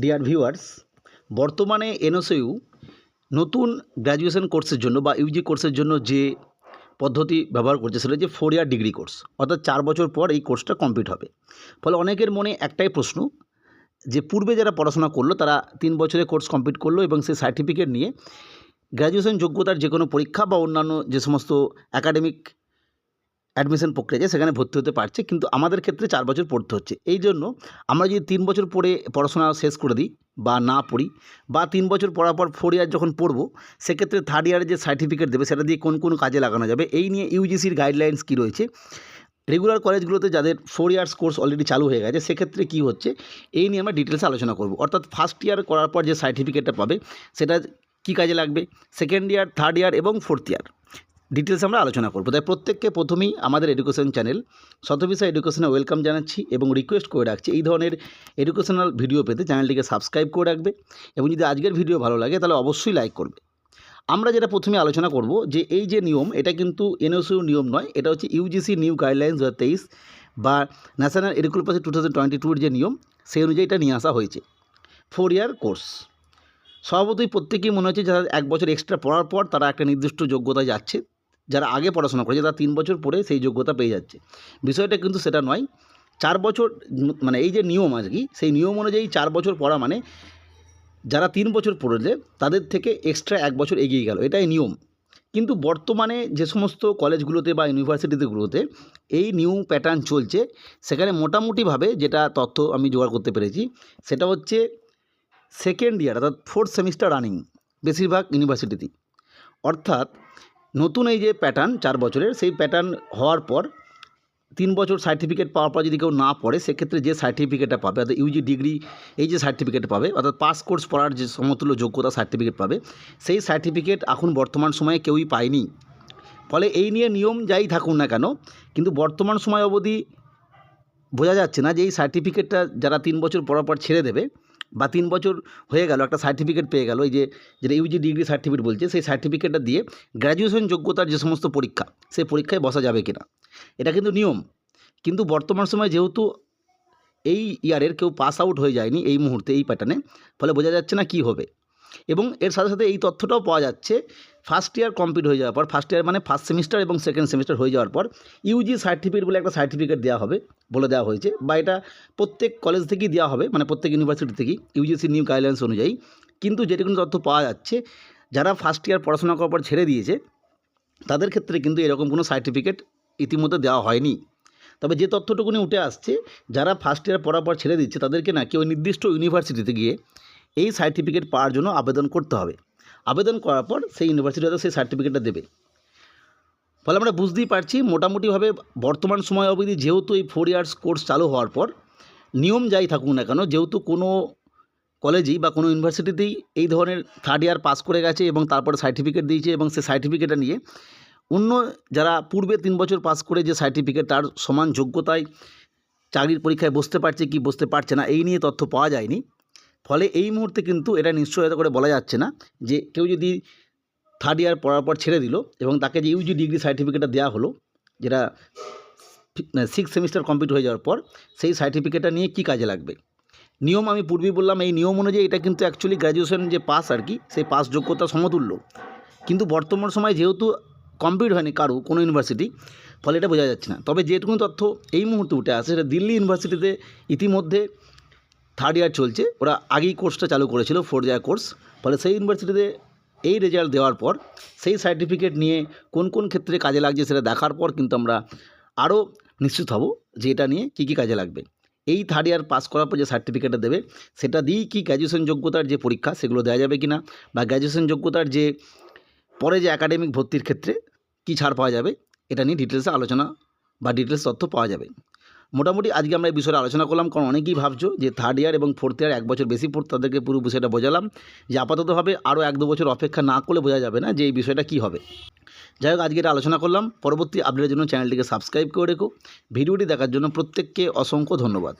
Deer viewers বর্তমানে NSU নতুন graduation কোর্সের জন্য বা ইউজি কোর্সের জন্য যে পদ্ধতি ব্যবহার করছে সেটা হচ্ছে ফোর ইয়ার ডিগ্রি কোর্স অর্থাৎ চার বছর পর এই কোর্সটা কমপ্লিট হবে। ফলে অনেকের মনে একটাই প্রশ্ন, যে পূর্বে যারা পড়াশোনা করল, তারা তিন বছরের কোর্স কমপ্লিট করল এবং সেই সার্টিফিকেট নিয়ে গ্র্যাজুয়েশন যোগ্যতার যে কোনো পরীক্ষা বা অন্যান্য যে সমস্ত একাডেমিক অ্যাডমিশন প্রক্রিয়া আছে সেখানে ভর্তি হতে পারছে, কিন্তু আমাদের ক্ষেত্রে চার বছর পড়তে হচ্ছে। এই জন্য আমরা যদি তিন বছর পড়ে পড়াশোনা শেষ করে দিই বা না পড়ি, বা তিন বছর পড়ার পর ফোর ইয়ার যখন পড়ব, সেক্ষেত্রে থার্ড ইয়ারে যে সার্টিফিকেট দেবে সেটা দিয়ে কোন কোন কাজে লাগানো যাবে? এই নিয়ে ইউজিসির গাইডলাইন্স কী রয়েছে? রেগুলার কলেজগুলোতে যাদের ফোর ইয়ার্স কোর্স অলরেডি চালু হয়ে গেছে, সেক্ষেত্রে কী হচ্ছে? এই নিয়ে আমরা ডিটেলসে আলোচনা করব। অর্থাৎ ফার্স্ট ইয়ার করার পর যে সার্টিফিকেটটা পাবে, সেটা কী কাজে লাগবে? সেকেন্ড ইয়ার থার্ড ইয়ার এবং ফোর্থ ইয়ার ডিটেলস আমরা আলোচনা করব। তাই প্রত্যেককে প্রথমেই আমাদের এডুকেশন চ্যানেল শতবিশা এডুকেশনে ওয়েলকাম জানাচ্ছি এবং রিকোয়েস্ট করে রাখছি এই ধরনের এডুকেশনাল ভিডিও পেতে চ্যানেলটিকে সাবস্ক্রাইব করে রাখবে এবং যদি আজকের ভিডিও ভালো লাগে তাহলে অবশ্যই লাইক করবে। আমরা যেটা প্রথমে আলোচনা করব যে এই যে নিয়ম, এটা কিন্তু এনএসইউ নিয়ম নয়, এটা হচ্ছে ইউজিসি নিউ গাইডলাইন্স দু বা national education policy two thousand twenty টুর যে নিয়ম, সেই অনুযায়ী এটা নিয়ে আসা হয়েছে। ফোর ইয়ার কোর্স স্বভাবতই প্রত্যেকেই মনে হচ্ছে যারা এক বছর এক্সট্রা পড়ার পর তারা একটা নির্দিষ্ট যোগ্যতায় যাচ্ছে। যারা আগে পড়াশোনা করেছে, তারা তিন বছর পরে সেই যোগ্যতা পেয়ে যাচ্ছে। বিষয়টা কিন্তু সেটা নয়, চার বছর মানে এই যে নিয়ম আর কি সেই নিয়ম অনুযায়ী চার বছর পড়া মানে যারা তিন বছর পড়লে তাদের থেকে এক্সট্রা এক বছর এগিয়ে গেল, এটাই নিয়ম। কিন্তু বর্তমানে যে সমস্ত কলেজগুলোতে বা ইউনিভার্সিটিগুলোতে এই নিউ প্যাটার্ন চলছে, সেখানে মোটামুটিভাবে যেটা তথ্য আমি জোগাড় করতে পেরেছি, সেটা হচ্ছে সেকেন্ড ইয়ার অর্থাৎ ফোর্থ সেমিস্টার রানিং বেশিরভাগ ইউনিভার্সিটিতেই অর্থাৎ নতুন এই যে প্যাটার্ন চার বছরের, সেই প্যাটার্ন হওয়ার পর তিন বছর সার্টিফিকেট পাওয়ার পর যদি কেউ না পড়ে, সেক্ষেত্রে যে সার্টিফিকেটটা পাবে, অর্থাৎ ইউজি ডিগ্রি এই যে সার্টিফিকেট পাবে, অর্থাৎ পাস কোর্স পড়ার যে সমতুল্য যোগ্যতা সার্টিফিকেট পাবে, সেই সার্টিফিকেট এখন বর্তমান সময়ে কেউই পায়নি। ফলে এই নিয়ে নিয়ম যাই থাকুন না কেন, কিন্তু বর্তমান সময় অবধি বোঝা যাচ্ছে না যে এই সার্টিফিকেটটা যারা তিন বছর পড়ার পর ছেড়ে দেবে বা তিন বছর হয়ে গেল, একটা সার্টিফিকেট পেয়ে গেল এই যে, যেটা ইউজি ডিগ্রি সার্টিফিকেট বলছে, সেই সার্টিফিকেটটা দিয়ে গ্র্যাজুয়েশন যোগ্যতার যে সমস্ত পরীক্ষা, সেই পরীক্ষায় বসা যাবে কিনা। এটা কিন্তু নিয়ম। কিন্তু বর্তমান সময় যেহেতু এই ইয়ারের কেউ পাস আউট হয়ে যায়নি এই মুহূর্তে, এই প্যাটার্নে ফলে বোঝা যাচ্ছে না কি হবে। এবং এর সাথে সাথে এই তথ্যটাও পাওয়া যাচ্ছে ফার্স্ট ইয়ার কমপ্লিট হয়ে যাওয়ার পর ফার্স্ট ইয়ার মানে ফার্স্ট সেমিস্টার এবং সেকেন্ড সেমিস্টার হয়ে যাওয়ার পর ইউজি সার্টিফিকেট বলে একটা সার্টিফিকেট দেওয়া হবে, বলে দেওয়া হয়েছে বা এটা প্রত্যেক কলেজ থেকেই দেওয়া হবে মানে প্রত্যেক ইউনিভার্সিটি থেকেই ইউজিসি নিউ গাইডলাইন্স অনুযায়ী। কিন্তু যেটুকু তথ্য পাওয়া যাচ্ছে, যারা ফার্স্ট ইয়ার পড়াশোনা করার পর ছেড়ে দিয়েছে, তাদের ক্ষেত্রে কিন্তু এরকম কোনো সার্টিফিকেট ইতিমধ্যে দেওয়া হয়নি। তবে যে তথ্যটুকুনি উঠে আসছে, যারা ফার্স্ট ইয়ার পড়ার পর ছেড়ে দিচ্ছে, তাদেরকে না কেউ নির্দিষ্ট ইউনিভার্সিটিতে গিয়ে এই সার্টিফিকেট পাওয়ার জন্য আবেদন করতে হবে। আবেদন করার পর সেই ইউনিভার্সিটি হয়তো সেই সার্টিফিকেটটা দেবে। ফলে আমরা বুঝতেই পারছি মোটামুটিভাবে বর্তমান সময় অবধি যেহেতু এই ফোর ইয়ার্স কোর্স চালু হওয়ার পর, নিয়ম যাই থাকুক না কেন, যেহেতু কোনো কলেজেই বা কোনো ইউনিভার্সিটিতেই এই ধরনের থার্ড ইয়ার পাস করে গেছে এবং তারপরে সার্টিফিকেট দিয়েছে এবং সেই সার্টিফিকেটটা নিয়ে অন্য যারা পূর্বে তিন বছর পাস করে যে সার্টিফিকেট তার সমান যোগ্যতায় চাকরির পরীক্ষায় বসতে পারছে কি বসতে পারছে না, এই নিয়ে তথ্য পাওয়া যায়নি। ফলে এই মুহূর্তে কিন্তু এটা নিশ্চয়তা করে বলা যাচ্ছে না যে কেউ যদি থার্ড ইয়ার পড়ার পর ছেড়ে দিল এবং তাকে যে ইউজি ডিগ্রি সার্টিফিকেটটা দেওয়া হলো, যেটা সিক্স সেমিস্টার কমপ্লিট হয়ে যাওয়ার পর, সেই সার্টিফিকেটটা নিয়ে কী কাজে লাগবে? নিয়ম আমি পূর্বেই বললাম, এই নিয়ম অনুযায়ী এটা কিন্তু অ্যাকচুয়ালি গ্র্যাজুয়েশন যে পাস আর কি, সেই পাস যোগ্যতা সমতুল্য। কিন্তু বর্তমান সময় যেহেতু কমপ্লিট হয়নি কারও, কোনো ইউনিভার্সিটি ফলে এটা বোঝা যাচ্ছে না। তবে যেটুকু তথ্য এই মুহূর্তে উঠে আসে, সেটা দিল্লি ইউনিভার্সিটিতে ইতিমধ্যে থার্ড ইয়ার চলছে। ওরা আগেই কোর্সটা চালু করেছিল ফোর ইয়ার কোর্স ফলে সেই ইউনিভার্সিটিতে এই রেজাল্ট দেওয়ার পর, সেই সার্টিফিকেট নিয়ে কোন কোন ক্ষেত্রে কাজে লাগছে সেটা দেখার পর কিন্তু আমরা আরও নিশ্চিত হব যে এটা নিয়ে কী কী কাজে লাগবে। এই থার্ড ইয়ার পাস করার পর যে সার্টিফিকেটটা দেবে, সেটা দিয়েই কি গ্র্যাজুয়েশন যোগ্যতার যে পরীক্ষা, সেগুলো দেওয়া যাবে কি না বা গ্র্যাজুয়েশন যোগ্যতার যে পরে যে একাডেমিক ভর্তির ক্ষেত্রে কী ছাড় পাওয়া যাবে, এটা নিয়ে ডিটেলসে আলোচনা বা ডিটেলস তথ্য পাওয়া যাবে। মোটামুটি আজকে আমরা এই বিষয়ে আলোচনা করলাম, কারণ অনেকেই ভাবছ যে থার্ড ইয়ার এবং ফোর্থ ইয়ার এক বছর বেশি পড়তে তাদেরকে পুরো বিষয়টা বোঝালাম। যে আপাততভাবে আরও এক দু বছর অপেক্ষা না করলে বোঝা যাবে না যে এই বিষয়টা কী হবে। যাই হোক, আজকে এটা আলোচনা করলাম। পরবর্তী আপডেটের জন্য চ্যানেলটিকে সাবস্ক্রাইব করে রেখো। ভিডিওটি দেখার জন্য প্রত্যেককে অসংখ্য ধন্যবাদ।